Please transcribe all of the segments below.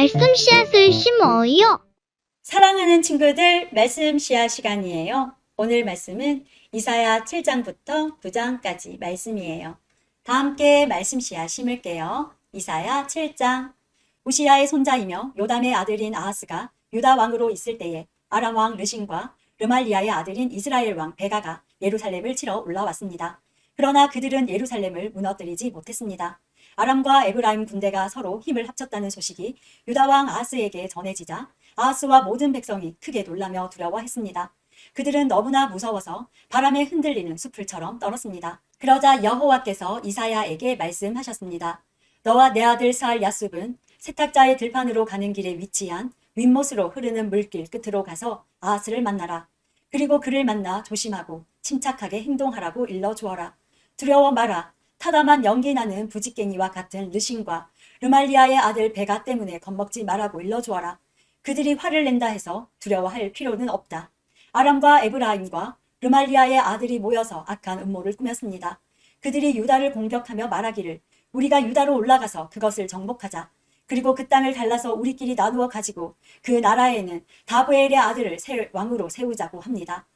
말씀 씨앗을 심어요. 사랑하는 친구들, 말씀 시야 시간이에요. 오늘 말씀은 이사야 7장부터 9장까지 말씀이에요. 다 함께 말씀 시야 심을게요. 이사야 7장. 우시야의 손자이며 요담의 아들인 아하스가 유다 왕으로 있을 때에 아람 왕 르신과 르말리아의 아들인 이스라엘 왕 베가가 예루살렘을 치러 올라왔습니다. 그러나 그들은 예루살렘을 무너뜨리지 못했습니다. 아람과 에브라임 군대가 서로 힘을 합쳤다는 소식이 유다 왕 아하스에게 전해지자 아하스와 모든 백성이 크게 놀라며 두려워했습니다. 그들은 너무나 무서워서 바람에 흔들리는 숲을처럼 떨었습니다. 그러자 여호와께서 이사야에게 말씀하셨습니다. 너와 내 아들 사알 야숲은 세탁자의 들판으로 가는 길에 위치한 윗못으로 흐르는 물길 끝으로 가서 아하스를 만나라. 그리고 그를 만나 조심하고 침착하게 행동하라고 일러 주어라. 두려워 마라. 타다만 연기 나는 부직갱이와 같은 르신과 르말리아의 아들 베가 때문에 겁먹지 말라고 일러주어라. 그들이 화를 낸다 해서 두려워할 필요는 없다. 아람과 에브라임과 르말리아의 아들이 모여서 악한 음모를 꾸몄습니다. 그들이 유다를 공격하며 말하기를 우리가 유다로 올라가서 그것을 정복하자. 그리고 그 땅을 갈라서 우리끼리 나누어 가지고 그 나라에는 다브엘의 아들을 세- 왕으로 세우자고 합니다.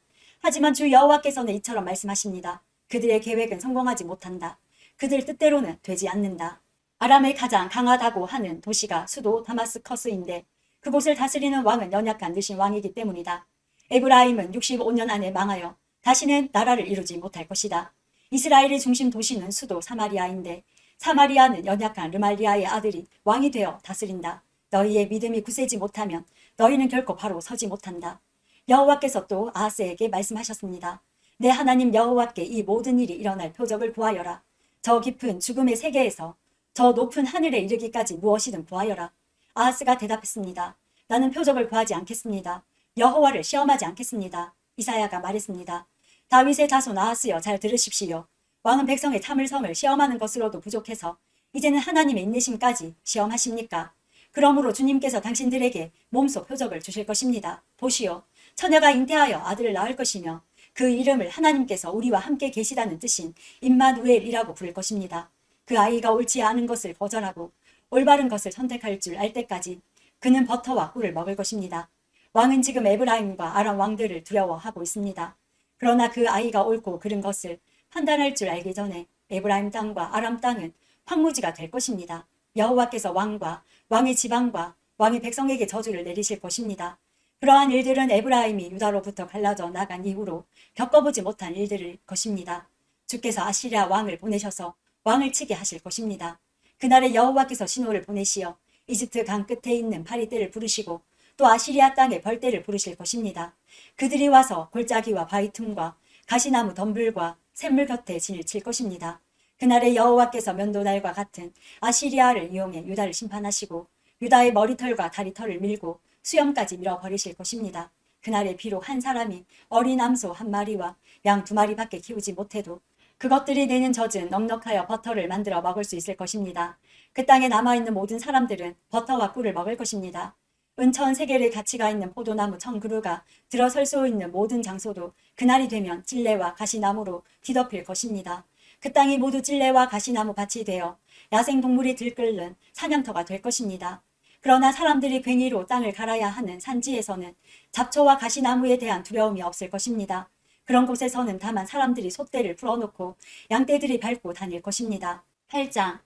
하지만 주 여호와께서는 이처럼 말씀하십니다. 그들의 계획은 성공하지 못한다. 그들 뜻대로는 되지 않는다. 아람의 가장 강하다고 하는 도시가 수도 다마스커스인데 그곳을 다스리는 왕은 연약한 느신 왕이기 때문이다. 에브라임은 65년 안에 망하여 다시는 나라를 이루지 못할 것이다. 이스라엘의 중심 도시는 수도 사마리아인데 사마리아는 연약한 르말리아의 아들이 왕이 되어 다스린다. 너희의 믿음이 굳세지 못하면 너희는 결코 바로 서지 못한다. 여호와께서 또 아하스에게 말씀하셨습니다. 내 하나님 여호와께 이 모든 일이 일어날 표적을 구하여라. 저 깊은 죽음의 세계에서 저 높은 하늘에 이르기까지 무엇이든 구하여라. 아하스가 대답했습니다. 나는 표적을 구하지 않겠습니다. 여호와를 시험하지 않겠습니다. 이사야가 말했습니다. 다윗의 자손 아하스여 잘 들으십시오. 왕은 백성의 참을성을 시험하는 것으로도 부족해서 이제는 하나님의 인내심까지 시험하십니까? 그러므로 주님께서 당신들에게 몸소 표적을 주실 것입니다. 보시오. 처녀가 잉태하여 아들을 낳을 것이며 그 이름을 하나님께서 우리와 함께 계시다는 뜻인 임마누엘이라고 부를 것입니다. 그 아이가 옳지 않은 것을 거절하고 올바른 것을 선택할 줄 알 때까지 그는 버터와 꿀을 먹을 것입니다. 왕은 지금 에브라임과 아람 왕들을 두려워하고 있습니다. 그러나 그 아이가 옳고 그른 것을 판단할 줄 알기 전에 에브라임 땅과 아람 땅은 황무지가 될 것입니다. 여호와께서 왕과 왕의 지방과 왕의 백성에게 저주를 내리실 것입니다. 그러한 일들은 에브라임이 유다로부터 갈라져 나간 이후로 겪어보지 못한 일들일 것입니다. 주께서 아시리아 왕을 보내셔서 왕을 치게 하실 것입니다. 그날에 여호와께서 신호를 보내시어 이집트 강 끝에 있는 파리떼를 부르시고 또 아시리아 땅에 벌떼를 부르실 것입니다. 그들이 와서 골짜기와 바위 틈과 가시나무 덤불과 샘물 곁에 진을 칠 것입니다. 그날에 여호와께서 면도날과 같은 아시리아를 이용해 유다를 심판하시고 유다의 머리털과 다리털을 밀고 수염까지 밀어버리실 것입니다. 그날에 비록 한 사람이 어린 암소 한 마리와 양 두 마리밖에 키우지 못해도 그것들이 내는 젖은 넉넉하여 버터를 만들어 먹을 수 있을 것입니다. 그 땅에 남아있는 모든 사람들은 버터와 꿀을 먹을 것입니다. 은천 세계를 가치가 있는 포도나무 천 그루가 들어설 수 있는 모든 장소도 그날이 되면 찔레와 가시나무로 뒤덮일 것입니다. 그 땅이 모두 찔레와 가시나무 밭이 되어 야생 동물이 들끓는 사냥터가 될 것입니다. 그러나 사람들이 괭이로 땅을 갈아야 하는 산지에서는 잡초와 가시나무에 대한 두려움이 없을 것입니다. 그런 곳에서는 다만 사람들이 소떼를 풀어놓고 양떼들이 밟고 다닐 것입니다. 8장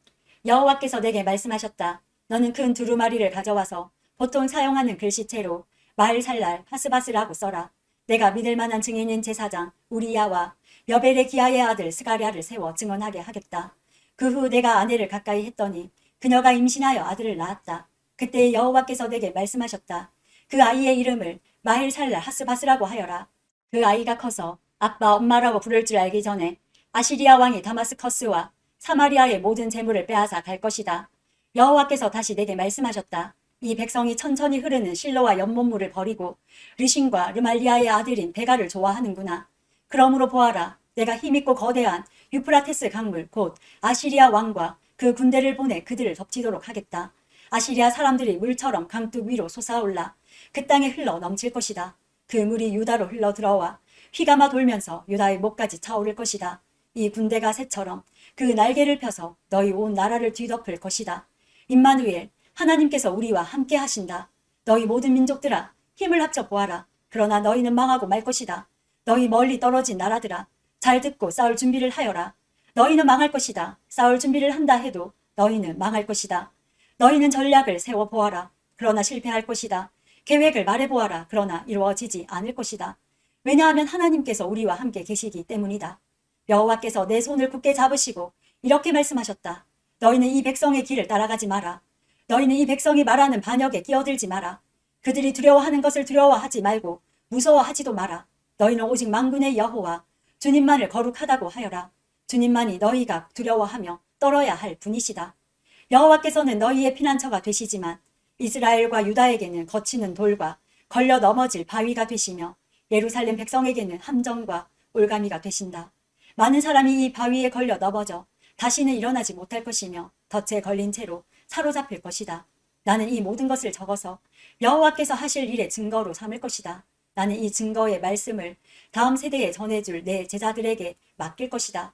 여호와께서 내게 말씀하셨다. 너는 큰 두루마리를 가져와서 보통 사용하는 글씨체로 마을살날 하스바스라고 써라. 내가 믿을 만한 증인인 제사장 우리야와 여벨의 기아의 아들 스가랴를 세워 증언하게 하겠다. 그 후 내가 아내를 가까이 했더니 그녀가 임신하여 아들을 낳았다. 그때 여호와께서 내게 말씀하셨다. 그 아이의 이름을 마일살날 하스바스라고 하여라. 그 아이가 커서 아빠 엄마라고 부를 줄 알기 전에 아시리아 왕이 다마스커스와 사마리아의 모든 재물을 빼앗아 갈 것이다. 여호와께서 다시 내게 말씀하셨다. 이 백성이 천천히 흐르는 실로와 연못물을 버리고 르신과 르말리아의 아들인 베가를 좋아하는구나. 그러므로 보아라. 내가 힘있고 거대한 유프라테스 강물 곧 아시리아 왕과 그 군대를 보내 그들을 덮치도록 하겠다. 아시리아 사람들이 물처럼 강둑 위로 솟아올라 그 땅에 흘러 넘칠 것이다. 그 물이 유다로 흘러 들어와 휘감아 돌면서 유다의 목까지 차오를 것이다. 이 군대가 새처럼 그 날개를 펴서 너희 온 나라를 뒤덮을 것이다. 임마누엘 하나님께서 우리와 함께 하신다. 너희 모든 민족들아 힘을 합쳐 보아라. 그러나 너희는 망하고 말 것이다. 너희 멀리 떨어진 나라들아 잘 듣고 싸울 준비를 하여라. 너희는 망할 것이다. 싸울 준비를 한다 해도 너희는 망할 것이다. 너희는 전략을 세워 보아라. 그러나 실패할 것이다. 계획을 말해 보아라. 그러나 이루어지지 않을 것이다. 왜냐하면 하나님께서 우리와 함께 계시기 때문이다. 여호와께서 내 손을 굳게 잡으시고 이렇게 말씀하셨다. 너희는 이 백성의 길을 따라가지 마라. 너희는 이 백성이 말하는 반역에 끼어들지 마라. 그들이 두려워하는 것을 두려워하지 말고 무서워하지도 마라. 너희는 오직 만군의 여호와 주님만을 거룩하다고 하여라. 주님만이 너희가 두려워하며 떨어야 할 분이시다. 여호와께서는 너희의 피난처가 되시지만 이스라엘과 유다에게는 거치는 돌과 걸려 넘어질 바위가 되시며 예루살렘 백성에게는 함정과 올가미가 되신다. 많은 사람이 이 바위에 걸려 넘어져 다시는 일어나지 못할 것이며 덫에 걸린 채로 사로잡힐 것이다. 나는 이 모든 것을 적어서 여호와께서 하실 일의 증거로 삼을 것이다. 나는 이 증거의 말씀을 다음 세대에 전해줄 내 제자들에게 맡길 것이다.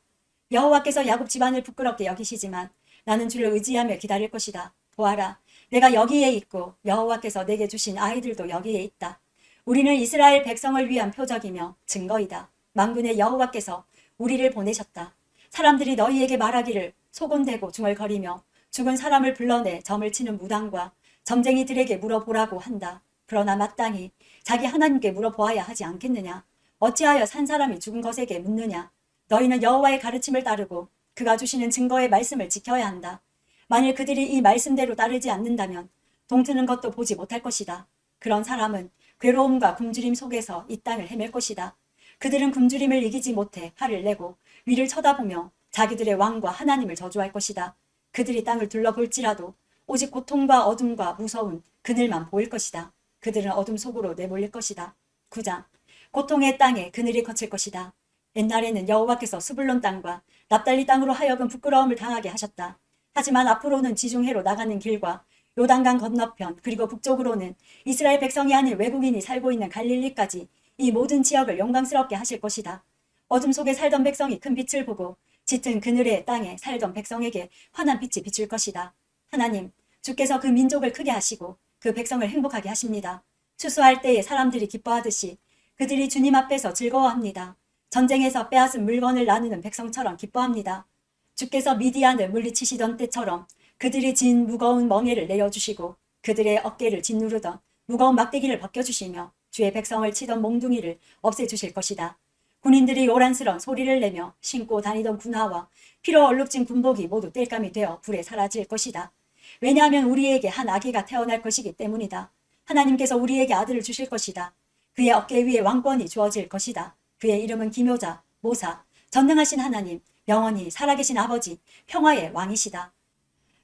여호와께서 야곱 집안을 부끄럽게 여기시지만 나는 주를 의지하며 기다릴 것이다. 보아라, 내가 여기에 있고 여호와께서 내게 주신 아이들도 여기에 있다. 우리는 이스라엘 백성을 위한 표적이며 증거이다. 만군의 여호와께서 우리를 보내셨다. 사람들이 너희에게 말하기를 소곤대고 중얼거리며 죽은 사람을 불러내 점을 치는 무당과 점쟁이들에게 물어보라고 한다. 그러나 마땅히 자기 하나님께 물어보아야 하지 않겠느냐? 어찌하여 산 사람이 죽은 것에게 묻느냐? 너희는 여호와의 가르침을 따르고 그가 주시는 증거의 말씀을 지켜야 한다. 만일 그들이 이 말씀대로 따르지 않는다면 동트는 것도 보지 못할 것이다. 그런 사람은 괴로움과 굶주림 속에서 이 땅을 헤맬 것이다. 그들은 굶주림을 이기지 못해 화를 내고 위를 쳐다보며 자기들의 왕과 하나님을 저주할 것이다. 그들이 땅을 둘러볼지라도 오직 고통과 어둠과 무서운 그늘만 보일 것이다. 그들은 어둠 속으로 내몰릴 것이다. 9장 고통의 땅에 그늘이 거칠 것이다. 옛날에는 여호와께서 스불론 땅과 납달리 땅으로 하여금 부끄러움을 당하게 하셨다. 하지만 앞으로는 지중해로 나가는 길과 요단강 건너편 그리고 북쪽으로는 이스라엘 백성이 아닌 외국인이 살고 있는 갈릴리까지 이 모든 지역을 영광스럽게 하실 것이다. 어둠 속에 살던 백성이 큰 빛을 보고 짙은 그늘의 땅에 살던 백성에게 환한 빛이 비출 것이다. 하나님, 주께서 그 민족을 크게 하시고 그 백성을 행복하게 하십니다. 추수할 때에 사람들이 기뻐하듯이 그들이 주님 앞에서 즐거워합니다. 전쟁에서 빼앗은 물건을 나누는 백성처럼 기뻐합니다. 주께서 미디안을 물리치시던 때처럼 그들이 진 무거운 멍에를 내려주시고 그들의 어깨를 짓누르던 무거운 막대기를 벗겨주시며 주의 백성을 치던 몽둥이를 없애주실 것이다. 군인들이 요란스런 소리를 내며 신고 다니던 군화와 피로 얼룩진 군복이 모두 땔감이 되어 불에 사라질 것이다. 왜냐하면 우리에게 한 아기가 태어날 것이기 때문이다. 하나님께서 우리에게 아들을 주실 것이다. 그의 어깨 위에 왕권이 주어질 것이다. 그의 이름은 기묘자, 모사, 전능하신 하나님, 영원히 살아계신 아버지, 평화의 왕이시다.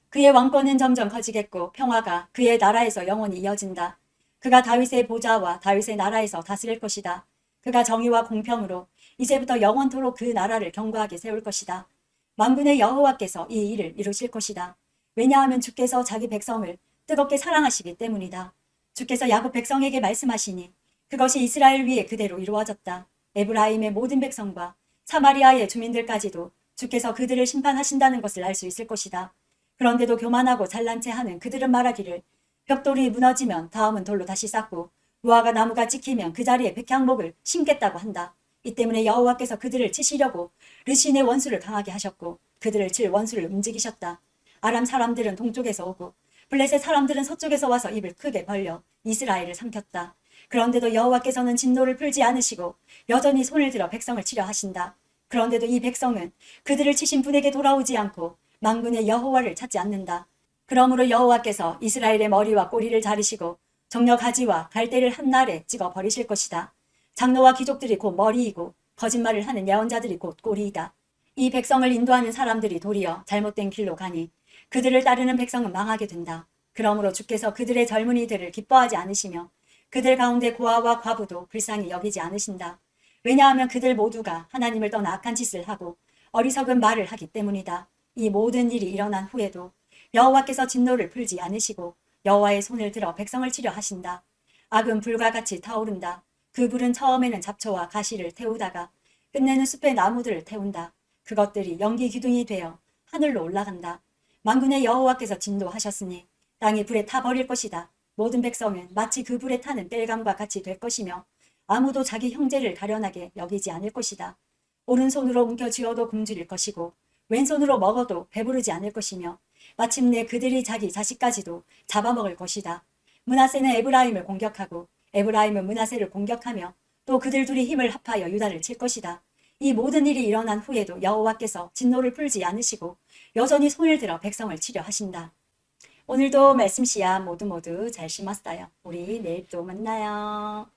그의 왕권은 점점 커지겠고 평화가 그의 나라에서 영원히 이어진다. 그가 다윗의 보좌와 다윗의 나라에서 다스릴 것이다. 그가 정의와 공평으로 이제부터 영원토록 그 나라를 견고하게 세울 것이다. 만군의 여호와께서 이 일을 이루실 것이다. 왜냐하면 주께서 자기 백성을 뜨겁게 사랑하시기 때문이다. 주께서 야곱 백성에게 말씀하시니 그것이 이스라엘 위에 그대로 이루어졌다. 에브라임의 모든 백성과 사마리아의 주민들까지도 주께서 그들을 심판하신다는 것을 알 수 있을 것이다. 그런데도 교만하고 잘난 체 하는 그들은 말하기를 벽돌이 무너지면 다음은 돌로 다시 쌓고 무화과 나무가 찍히면 그 자리에 백향목을 심겠다고 한다. 이 때문에 여호와께서 그들을 치시려고 르신의 원수를 강하게 하셨고 그들을 칠 원수를 움직이셨다. 아람 사람들은 동쪽에서 오고 블레셋 사람들은 서쪽에서 와서 입을 크게 벌려 이스라엘을 삼켰다. 그런데도 여호와께서는 진노를 풀지 않으시고 여전히 손을 들어 백성을 치려 하신다. 그런데도 이 백성은 그들을 치신 분에게 돌아오지 않고 망군의 여호와를 찾지 않는다. 그러므로 여호와께서 이스라엘의 머리와 꼬리를 자르시고 정력 가지와 갈대를 한날에 찍어 버리실 것이다. 장로와 귀족들이 곧 머리이고 거짓말을 하는 예언자들이 곧 꼬리이다. 이 백성을 인도하는 사람들이 도리어 잘못된 길로 가니 그들을 따르는 백성은 망하게 된다. 그러므로 주께서 그들의 젊은이들을 기뻐하지 않으시며 그들 가운데 고아와 과부도 불쌍히 여기지 않으신다. 왜냐하면 그들 모두가 하나님을 떠나 악한 짓을 하고 어리석은 말을 하기 때문이다. 이 모든 일이 일어난 후에도 여호와께서 진노를 풀지 않으시고 여호와의 손을 들어 백성을 치려 하신다. 악은 불과 같이 타오른다. 그 불은 처음에는 잡초와 가시를 태우다가 끝내는 숲의 나무들을 태운다. 그것들이 연기 기둥이 되어 하늘로 올라간다. 만군의 여호와께서 진도하셨으니 땅이 불에 타 버릴 것이다. 모든 백성은 마치 그 불에 타는 땔감과 같이 될 것이며 아무도 자기 형제를 가련하게 여기지 않을 것이다. 오른손으로 움켜 쥐어도 굶주릴 것이고 왼손으로 먹어도 배부르지 않을 것이며 마침내 그들이 자기 자식까지도 잡아먹을 것이다. 문하세는 에브라임을 공격하고 에브라임은 문하세를 공격하며 또 그들 둘이 힘을 합하여 유다를 칠 것이다. 이 모든 일이 일어난 후에도 여호와께서 진노를 풀지 않으시고 여전히 손을 들어 백성을 치려 하신다. 오늘도 말씀 씨앗 모두 모두 잘 심었어요. 우리 내일 또 만나요.